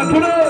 Gratulujem!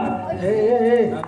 되나? 예, 예, 예.